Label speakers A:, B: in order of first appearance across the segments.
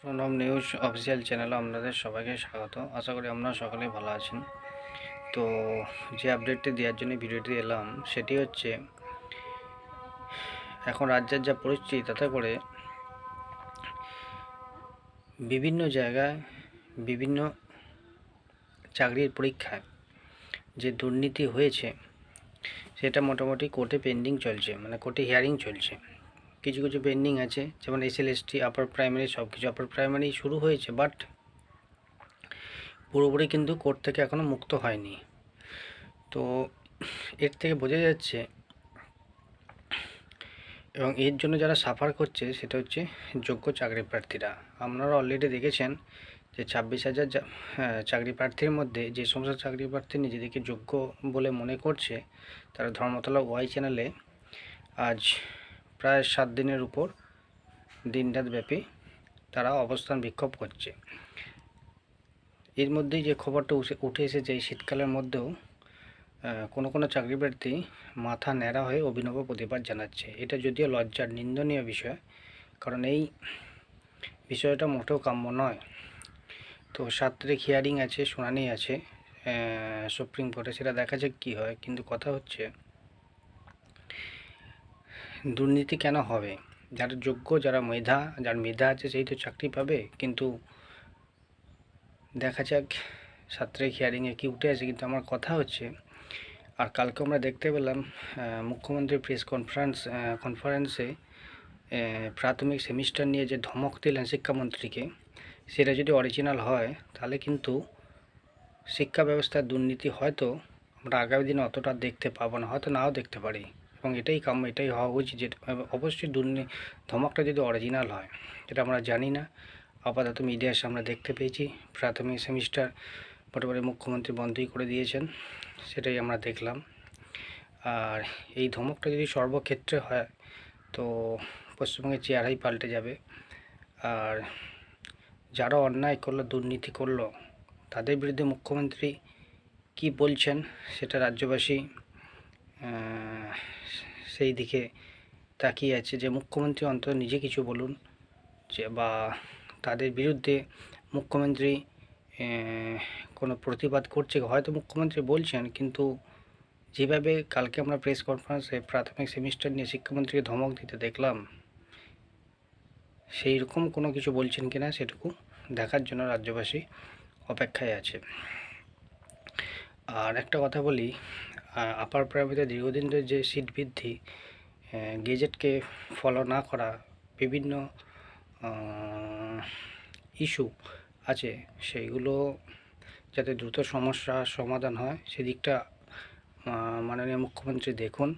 A: Pranab news official চ্যানেলে আপনাদের সবাইকে স্বাগত। আশা করি আপনারা সকলেই ভালো আছেন। তো যে আপডেটটি দেওয়ার জন্য ভিডিওটি এলাম, সেটি হচ্ছে, এখন রাজ্যের যা পরিস্থিতি, তাতে করে বিভিন্ন জায়গায় বিভিন্ন চাকরির পরীক্ষায় যে দুর্নীতি হয়েছে, সেটা মোটামুটি কোর্টে পেন্ডিং চলছে মানে কোর্টে হিয়ারিং চলছে। কিছু কিছু পেন্ডিং আছে যেমন S L S T upper primary সব কিছু আপার প্রাইমারি শুরু হয়েছে বাট পুরোপুরি কিন্তু কোর্ট থেকে এখনও মুক্ত হয়নি। তো এর থেকে বোঝা যাচ্ছে এবং এর জন্য যারা সাফার করছে সেটা হচ্ছে যোগ্য চাকরি প্রার্থীরা। আপনারা অলরেডি দেখেছেন যে ছাব্বিশ হাজার হ্যাঁ, চাকরি প্রার্থীর মধ্যে যে সমস্ত চাকরি প্রার্থী নিজেদেরকে যোগ্য বলে মনে করছে তারা ধর্মতলা ওয়াই চ্যানেলে আজ প্রায় সাত দিনের উপর দিনরাত ব্যাপী তারা অবস্থান বিক্ষোভ করছে। এর মধ্যেই যে খবরটা উঠে- এসেছে, এই শীতকালের মধ্যেও কোনো কোনো চাকরি প্রার্থী মাথা ন্যাড়া হয়ে অভিনব প্রতিবাদ জানাচ্ছে। এটা যদিও লজ্জার, নিন্দনীয় বিষয়, কারণ এই বিষয়টা মোটেও কাম্য নয়। তো সাত তারিখ হিয়ারিং আছে, শুনানি আছে সুপ্রিম কোর্টে, সেটা দেখা যাক কী হয়। কিন্তু কথা হচ্ছে দুর্নীতি কেন হবে? যারা যোগ্য, যারা মেধা, যার মেধা আছে সেই তো চাকরি পাবে। কিন্তু দেখা যাক সাত তারিখ হিয়ারিংয়ে কী উঠে আছে কিন্তু আমার কথা হচ্ছে, আর কালকে আমরা দেখতে পেলাম মুখ্যমন্ত্রী প্রেস কনফারেন্স কনফারেন্সে প্রাথমিক সেমিস্টার নিয়ে যে ধমক দিলেন শিক্ষামন্ত্রীকে, সেটা যদি অরিজিনাল হয়, তাহলে কিন্তু শিক্ষা ব্যবস্থার দুর্নীতি হয়তো আমরা আগামী দিনে অতটা দেখতে পাবো না, হয়তো নাও দেখতে পারি। এবং এটাই কাম এটাই হওয়া উচিত যে, অবশ্যই দুর্নীতি ধমকটা যদি অরিজিনাল হয়, যেটা আমরা জানি না, আপাতত মিডিয়ার সামনে দেখতে পেয়েছি, প্রাথমিক সেমিস্টার মোটামুটি মুখ্যমন্ত্রী বন্ধই করে দিয়েছেন, সেটাই আমরা দেখলাম। আর এই ধমকটা যদি সর্বক্ষেত্রে হয়, তো পশ্চিমবঙ্গের চেহারাই পাল্টে যাবে। আর যারা অন্যায় করল, দুর্নীতি করল, তাদের বিরুদ্ধে মুখ্যমন্ত্রী কি বলছেন, সেটা রাজ্যবাসী সেই দিকে তাকিয়ে আছে যে মুখ্যমন্ত্রী অন্তত নিজে কিছু বলুন, যে বা তাদের বিরুদ্ধে মুখ্যমন্ত্রী কোনো প্রতিবাদ করছে হয়তো মুখ্যমন্ত্রী বলছেন, কিন্তু যেভাবে কালকে আমরা প্রেস কনফারেন্সে প্রাথমিক সেমিস্টার নিয়ে শিক্ষামন্ত্রীকে ধমক দিতে দেখলাম, সেই রকম কোনো কিছু বলছেন কিনা সেটুকু দেখার জন্য রাজ্যবাসী অপেক্ষায় আছে। আর একটা কথা বলি আপার প্রাইমারিতে দীর্ঘদিন ধরে যে সিট বৃদ্ধি গেজেটকে ফলো না করা, বিভিন্ন ইস্যু আছে, সেইগুলো যাতে দ্রুত সমস্যা সমাধান হয়, সেদিকটা মাননীয় মুখ্যমন্ত্রী দেখুন।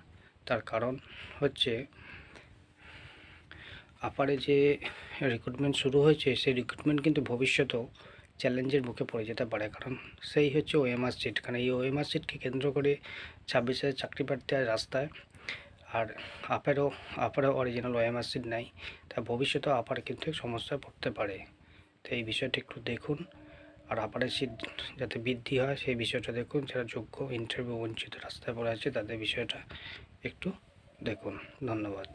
A: তার কারণ হচ্ছে আপারে যে রিক্রুটমেন্ট শুরু হয়েছে, সেই রিক্রুটমেন্ট কিন্তু ভবিষ্যতেও চ্যালেঞ্জের মুখে পড়ে যেতে পারে, কারণ সেই হচ্ছে ওএমআর সিট কারণ এই ওএমআর সিটকে কেন্দ্র করে ছাব্বিশ হাজার চাকরি প্রার্থী রাস্তায়, আর আপারও আপারও অরিজিনাল ওএমআর সিট নাই তা ভবিষ্যতেও আপার কিন্তু সমস্যায় পড়তে পারে। তো এই বিষয়টা একটু দেখুন, আর আপারের সিট যাতে বৃদ্ধি হয়, সেই বিষয়টা দেখুন, যারা যোগ্য ইন্টারভিউ বঞ্চিত রাস্তায় পড়ে আছে, তাদের বিষয়টা একটু দেখুন। ধন্যবাদ।